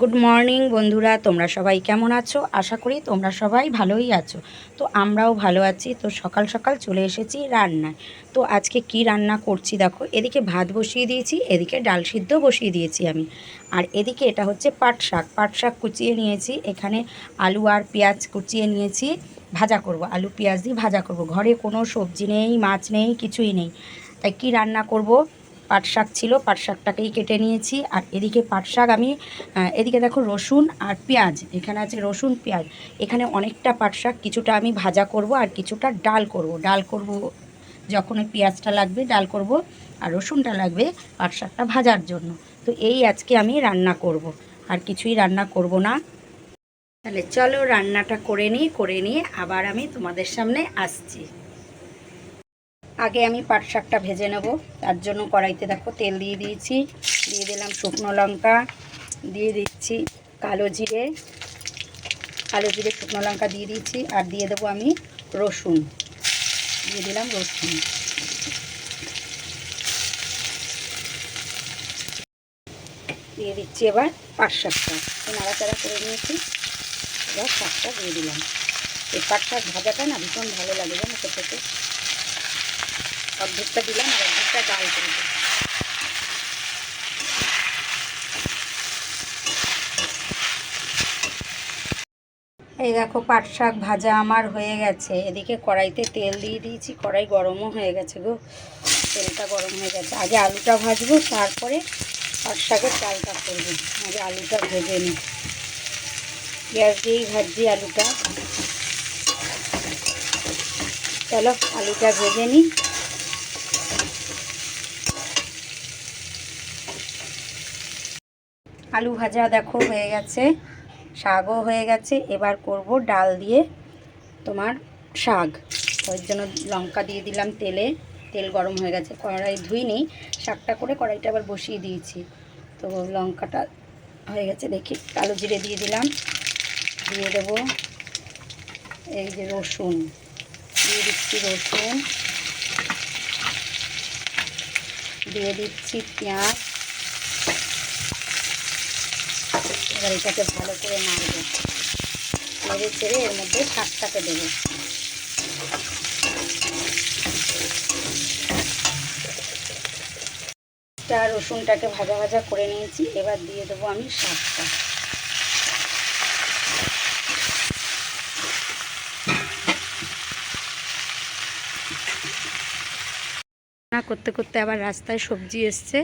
Good morning বন্ধুরা, তোমরা সবাই কেমন আছো? আশা করি তোমরা সবাই ভালোই আছো। তো আমরাও ভালো আছি। তো সকাল সকাল চলে এসেছি রান্নায়। তো আজকে কি রান্না করছি দেখো, এদিকে ভাত বসিয়ে দিয়েছি, এদিকে ডাল সিদ্ধ বসিয়ে দিয়েছি আমি। আর এদিকে এটা হচ্ছে পাট শাক। পাট শাক কুচিয়ে নিয়েছি, এখানে আলু আর পেঁয়াজ কুচিয়ে নিয়েছি, ভাজা করব। আলু, পেঁয়াজ দিয়ে ভাজা করব। ঘরে কোনো সবজি নেই, মাছ নেই, কিছুই নেই। তাই কি রান্না করব? পাট শাক ছিল পাট শাকটাকেই কেটে নিয়েছি। আর এদিকে পাট শাক আমি এদিকে দেখো রসুন আর পেঁয়াজ, এখানে আছে রসুন, পেঁয়াজ। এখানে অনেকটা পাট শাক কিছুটা আমি ভাজা করব আর কিছুটা ডাল করব। ডাল করব যখন ওই পেঁয়াজটা লাগবে, ডাল করব আর রসুনটা লাগবে পাট শাকটা ভাজার জন্য। তো এই আজকে আমি রান্না করব, আর কিছুই রান্না করব না। তাহলে চলো রান্নাটা করে নিই, করে নিয়ে আবার আমি তোমাদের সামনে আসছি। আগে আমি পাট শাকটা ভেজে নেব। তার জন্য কড়াইতে দেখো তেল দিয়ে দিয়েছি। দিয়ে দিলাম শুকনো লঙ্কা। দিয়ে দিচ্ছি কালো জিরে। কালো জিরে, শুকনো লঙ্কা দিয়ে দিয়েছি। আর দিয়ে দেবো আমি রসুন। দিয়ে দিলাম রসুন। দিয়ে দিচ্ছি এবার পাট শাকটা। নাড়াচাড়া করে নিয়েছি। এবার শাকটা দিয়ে দিলাম। এই পাট শাক ভাজাটা না ভীষণ ভালো লাগে জানো খেতে। অর্ধেকটা দিলাম আর অর্ধেকটা ডাল করে দিলাম। এই দেখো পাট শাক ভাজা আমার হয়ে গেছে। এদিকে কড়াইতে তেল দিয়ে দিয়েছি, কড়াই গরমও হয়ে গেছে গো। তেলটা গরম হয়ে গেছে। আগে আলুটা ভাজবো, তারপরে পাট শাকের চালটা করব। আগে আলুটা ভেজে নিই। পেঁয়াজ দিয়েই ভাজছি আলুটা। চলো আলুটা ভেজে নিই। আলু ভাজা দেখো হয়ে গেছে, শাকও হয়ে গেছে। এবার করব ডাল দিয়ে তোমার শাক। ওই জন্য লঙ্কা দিয়ে দিলাম তেলে, তেল গরম হয়ে গেছে কড়াই ধুই ধুইনি শাকটা করে কড়াইটা আবার বসিয়ে দিয়েছি। তো লঙ্কাটা হয়ে গেছে, দেখি কালো জিরে দিয়ে দিলাম। দিয়ে দেবো এই যে রসুন, দিয়ে দিচ্ছি রসুন। দিয়ে দিচ্ছি পেঁয়াজ। এবার এটাকে ভালো করে নাড়বো। নেড়ে ছেড়ে এর মধ্যে শাকটাকে দেবো। তা রসুনটাকে ভাজা ভাজা করে নিয়েছি, এবার দিয়ে দেবো আমি শাকটা। করতে করতে আবার রাস্তায় সবজি এসছে।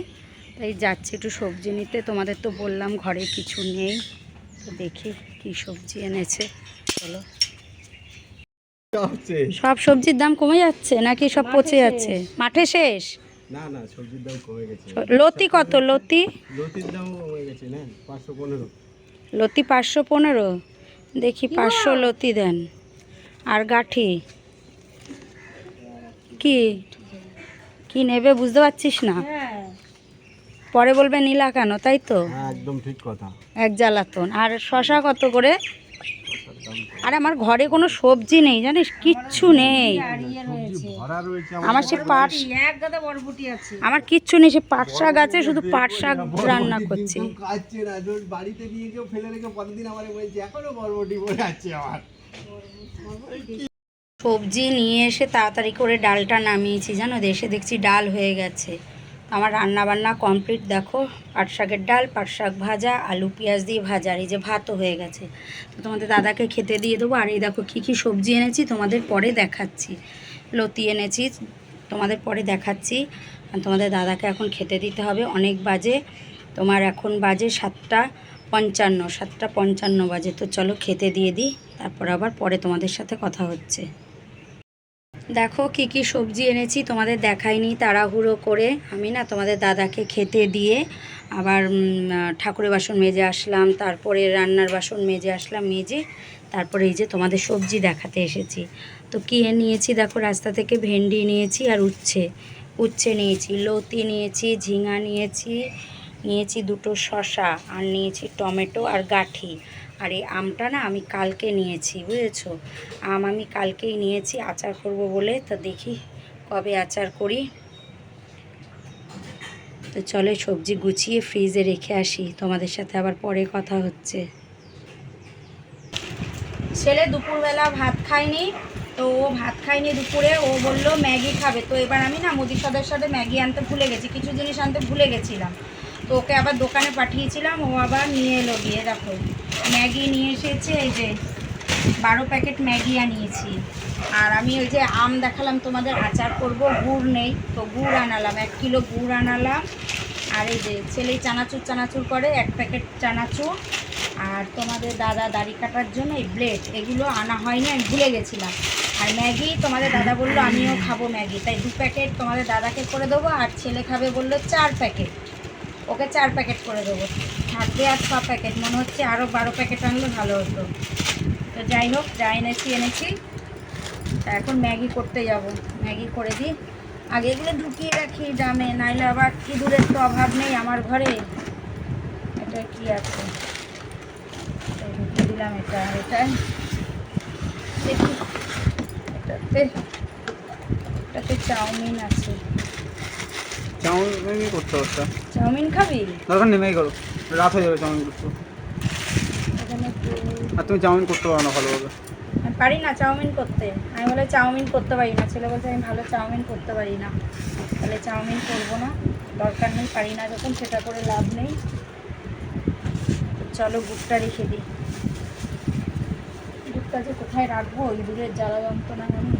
তাই যাচ্ছি একটু সবজি নিতে। তোমাদের তো বললাম ঘরে কিছু নেই। তো দেখি কি সবজি এনেছে। চলো। সব সবজির দাম কমে যাচ্ছে নাকি সব পচে যাচ্ছে? মাঠে শেষ? না না সবজির দাম কমে গেছে। লতি কত? লতি? লতির দাম কমে গেছে না পাঁচশো পনেরো। লতি পাঁচশো পনেরো? দেখি পাঁচশো লতি দেন। আর গাঠি? কি? কি নেবে বুঝতে পারছিস না? পরে বলবে নীলা কেন? তাই তো? হ্যাঁ একদম ঠিক কথা। এক জ্বালাতন। আর শশা কত করে? আর আমার ঘরে কোনো সবজি নেই জানিস? কিচ্ছু নেই। আমার সে পাট আমার কিচ্ছু নেই সে পাট শাক আছে শুধু পাট শাক রান্না করছি। কেউ খাচ্ছে না তোর বাড়িতে নিয়ে কেউ ফেলে রেখে কতদিন আমার বলছে এখনও বরবটি পড়ে আছে আমার সবজি নিয়ে এসে তাড়াতাড়ি করে ডালটা নামিয়েছি জানো? দেশে দেখছি ডাল হয়ে গেছে। আমার রান্না বান্না কমপ্লিট, দেখো, পাট শাকের ডাল, পাট শাক ভাজা, আলু পেঁয়াজ দিয়ে ভাজা এই যে ভাতও হয়ে গেছে। তো তোমাদের দাদাকে খেতে দিয়ে দেবো, আর এই দেখো কী কী সবজি এনেছি, তোমাদের পরে দেখাচ্ছি। লতি এনেছি, তোমাদের পরে দেখাচ্ছি। তোমাদের দাদাকে এখন খেতে দিতে হবে, অনেক বাজে। তোমার এখন বাজে সাতটা পঞ্চান্ন সাতটা পঞ্চান্ন বাজে। তো চলো খেতে দিয়ে দিই, তারপর আবার পরে তোমাদের সাথে কথা হচ্ছে। দেখো কি কি সবজি এনেছি, তোমাদের দেখাইনি তাড়াহুড়ো করে। আমি না তোমাদের দাদাকে খেতে দিয়ে আবার ঠাকুরের বাসন মেজে আসলাম, তারপরে রান্নার বাসন মেজে আসলাম, মেজে তারপরে এই যে তোমাদের সবজি দেখাতে এসেছি। তো কি নিয়েছি দেখো, রাস্তা থেকে ভেন্ডি নিয়েছি আর উচ্ছে। উচ্ছে নিয়েছি, লতি নিয়েছি, ঝিঙা নিয়েছি নিয়েছি দুটো শসা, আর নিয়েছি টমেটো আর গাঠি। আর এই আমটা না আমি কালকে নিয়েছি, বুঝেছ? আম আমি কালকেই নিয়েছি, আচার করব বলে। তো দেখি কবে আচার করি। তো চলে সবজি গুছিয়ে ফ্রিজে রেখে আসি, তোমাদের সাথে আবার পরে কথা হচ্ছে। ছেলে দুপুরবেলা ভাত খায়নি, তো ও ভাত খায়নি দুপুরে। ও বলল, ম্যাগি খাবে। তো এবার আমি না মুদি সদের সাথে ম্যাগি আনতে ভুলে গেছি, কিছু জিনিস আনতে ভুলে গেছিলাম। তো ওকে আবার দোকানে পাঠিয়েছিলাম, ও আবার নিয়ে এলো গিয়ে, দেখো। ম্যাগি নিয়ে এসেছে, এই যে বারো প্যাকেট ম্যাগি আনিয়েছি। আর আমি ওই যে আম দেখালাম তোমাদের, আচার করব, গুড় নেই, তো গুড় আনালাম, এক কিলো গুড় আনালাম। আর এই যে ছেলে চানাচুর চানাচুর করে, এক প্যাকেট চানাচুর। আর তোমাদের দাদা দাড়ি কাটার জন্য এই ব্লেড, এগুলো আনা হয়নি, আমি ভুলে গেছিলাম। আর ম্যাগি তোমাদের দাদা বলল, আমিও খাব ম্যাগি। তাই দু প্যাকেট তোমাদের দাদাকে করে দেবো, আর ছেলে খাবে বলল, চার প্যাকেট। ওকে চার প্যাকেট করে দেবো। থাকবে আর ছ প্যাকেট, মনে হচ্ছে আরও বারো প্যাকেট আনলে ভালো হতো। তো যাই হোক, যা এনেছি এনেছি। তা এখন ম্যাগি করতে যাব। ম্যাগি করে দিই আগে এগুলো ঢুকিয়ে রাখি ডামে নাইলে আবার ইঁদুরের তো অভাব নেই আমার ঘরে। এটা কি আছে? ঢুকিয়ে দিলাম এটা এটা। দেখি, এটাতে এটাতে চাউমিন আছে। চাউমিন ম্যাগি করতে হচ্ছে চাউমিন খাবি? দরকার ম্যাগি করো রাত হয়ে যাবে চাউমিন করতে। আর তুমি চাউমিন করতে পারো না ভালোভাবে। পারি না চাউমিন করতে। আমি বলে চাউমিন করতে পারি না। ছেলে বলছে আমি ভালো চাউমিন করতে পারি না। তাহলে চাউমিন করব না। দরকার নেই পারি না যখন সেটা করে লাভ নেই। চলো গুড়টা রেখে দিই। গুড়টা যে কোথায় রাখব? ওই দূরের জ্বালা যন্ত্রণা আমি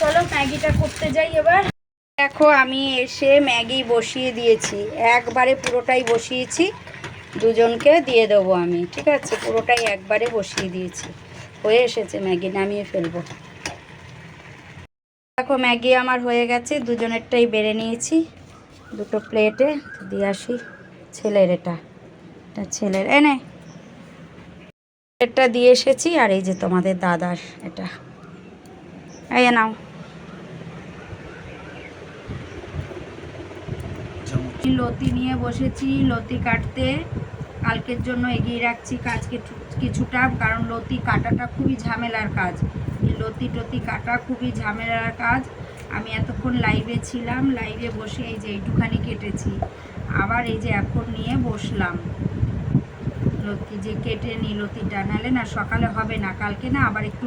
চলো ম্যাগিটা করতে যাই এবার। দেখো, আমি এসে ম্যাগি বসিয়ে দিয়েছি। একবারে পুরোটাই বসিয়েছি। দুজনকে দিয়ে দেবো আমি, ঠিক আছে? পুরোটাই একবারে বসিয়ে দিয়েছি। হয়ে এসেছে ম্যাগি, নামিয়ে ফেলব। দেখো, ম্যাগি আমার হয়ে গেছে। দুজনেরটাই বেড়ে নিয়েছি। দুটো প্লেটে দিয়ে আসি ছেলের এটা। এটা ছেলের, এনে। এটা দিয়ে এসেছি, আর এই যে তোমাদের দাদার এটা। এই নাও। লতি নিয়ে বসেছি, লতি কাটতে। কালকের জন্য এগিয়ে রাখছি কাজ কিছুটা, কারণ লতি কাটাটা খুবই ঝামেলার কাজ। লতি টতি কাটা খুবই ঝামেলার কাজ। আমি এতক্ষণ লাইভে ছিলাম লাইভে বসে এই যে এইটুখানি কেটেছি। আবার এই যে এখন নিয়ে বসলাম। লতি যে কেটে নি লতিটা, নাহলে না সকালে হবে না, কালকে না আবার একটু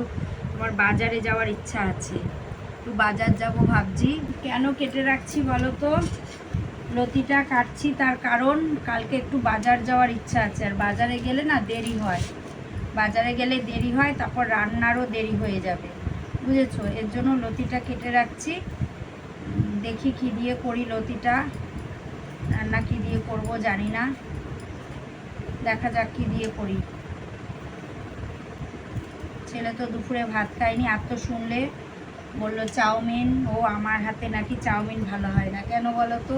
আমার বাজারে যাওয়ার ইচ্ছা আছে। একটু বাজার যাব ভাবছি। কেন কেটে রাখছি বলো তো? লতিটা কাটছি তার কারণ কালকে একটু বাজার যাওয়ার ইচ্ছা আছে। আর বাজারে গেলে না দেরি হয়। বাজারে গেলে দেরি হয়, তারপর রান্নারও দেরি হয়ে যাবে। বুঝেছ? এর জন্য লতিটা কেটে রাখছি। দেখি কি দিয়ে করি লতিটা। রান্না কি দিয়ে করব জানি না। দেখা যাক কি দিয়ে করি। ছেলে তো দুপুরে ভাত খায়নি, আর তো শুনলে বলল চাউমিন, ও আমার হাতে নাকি চাউমিন ভালো হয় না। কেন বলো তো?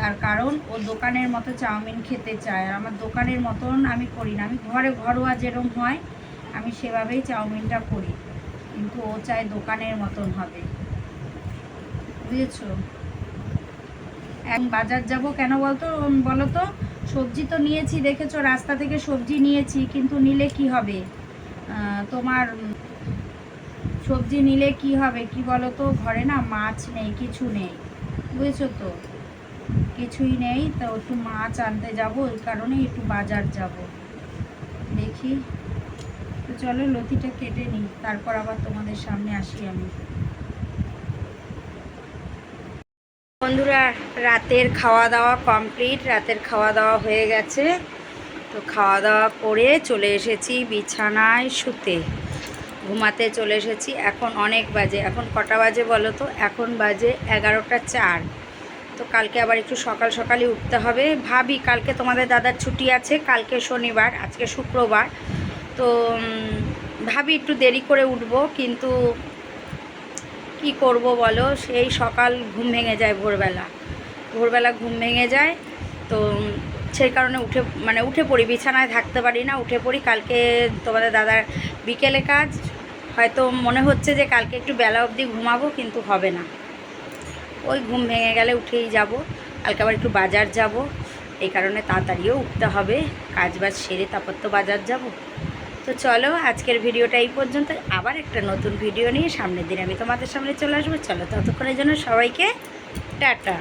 তার কারণ, ও দোকানের মতো চাউমিন খেতে চায়। আর আমার দোকানের মতন আমি করি না। আমি ঘরে ঘরোয়া যেরকম হয়, আমি সেভাবেই চাউমিনটা করি। কিন্তু ও চায় দোকানের মতন হবে। বুঝেছ? এখন বাজার যাব কেন বলতো? বলো তো সবজি তো নিয়েছি, দেখেছ? রাস্তা থেকে সবজি নিয়েছি, কিন্তু নিলে কি হবে? তোমার সবজি নিলে কি হবে? কি বলো তো ঘরে না মাছ নেই, কিছু নেই। বুঝেছ তো? কিছুই নেই, তো একটু মাছ আনতে যাব, ওই কারণে একটু বাজার যাব। দেখি। তো চলো, লতিটা কেটে নিই, তারপর আবার তোমাদের সামনে আসি আমি। বন্ধুরা, রাতের খাওয়া দাওয়া কমপ্লিট, রাতের খাওয়া দাওয়া হয়ে গেছে। তো খাওয়া দাওয়া করে চলে এসেছি বিছানায় শুতে। ঘুমাতে চলে এসেছি, এখন অনেক বাজে। এখন কটা বাজে বলো তো? এখন বাজে এগারোটা চার। তো কালকে আবার একটু সকাল সকালই উঠতে হবে। ভাবি, কালকে তোমাদের দাদার ছুটি আছে, কালকে শনিবার, আজকে শুক্রবার। তো ভাবি একটু দেরি করে উঠবো, কিন্তু কি করব বলো? সেই সকাল ঘুম ভেঙে যায় ভোরবেলা। ভোরবেলা ঘুম ভেঙে যায়, তো সেই কারণে উঠে মানে উঠে পড়ি, বিছানায় থাকতে পারি না, উঠে পড়ি। কালকে তোমাদের দাদার বিকেলে কাজ, হয়তো মনে হচ্ছে যে কালকে একটু বেলা অবধি ঘুমাবো, কিন্তু হবে না। ওই ঘুম ভেঙে গেলে উঠেই যাব। কালকে আবার একটু বাজার যাব। এই কারণে তাড়াতাড়িও উঠতে হবে। কাজ বাজ সেরে তারপর তো বাজার যাব। তো চলো, আজকের ভিডিওটা এই পর্যন্ত। আবার একটা নতুন ভিডিও নিয়ে সামনের দিন আমি তোমাদের সামনে চলে আসব। চলো ততক্ষণের জন্য সবাইকে টাটা।